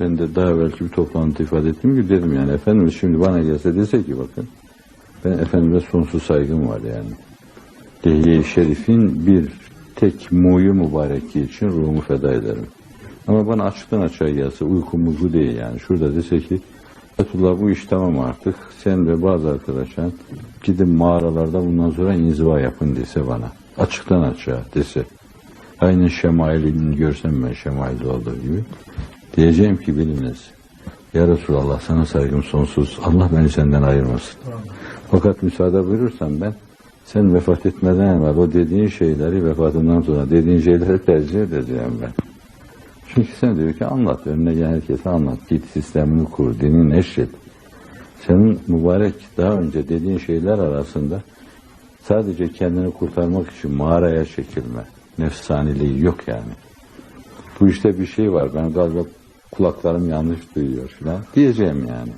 Ben de daha belki bir toplantıda ifade ettiğim gibi dedim yani Efendimiz şimdi bana gelse dese ki bakın ben Efendimiz'e sonsuz saygım var yani. Dehiye-i Şerif'in bir tek muyu mübareki için ruhumu feda ederim. Ama bana açıktan açığa gelse uykum uyku değil yani. Şurada dese ki Fethullah bu iş tamam artık. Sen ve bazı arkadaşlar gidin mağaralarda bundan sonra inziva yapın dese bana. Açıktan açığa dese. Aynen şemailini görsem ben şemailde olduğu gibi. Diyeceğim ki biliniz. Ya Resulallah sana saygım sonsuz. Allah beni senden ayırmasın. Fakat müsaade buyurursan ben sen vefat etmeden evvel o dediğin şeyleri vefatından sonra dediğin şeyleri tercih edeceğim ben. Çünkü sen diyor ki anlat, önüne gelen herkese anlat. Git sistemini kur, dinini neşret. Senin mübarek daha önce dediğin şeyler arasında sadece kendini kurtarmak için mağaraya çekilme. Nefsaniliği yok yani. Bu işte bir şey var. Ben galiba kulaklarım yanlış duyuyor falan diyeceğim yani.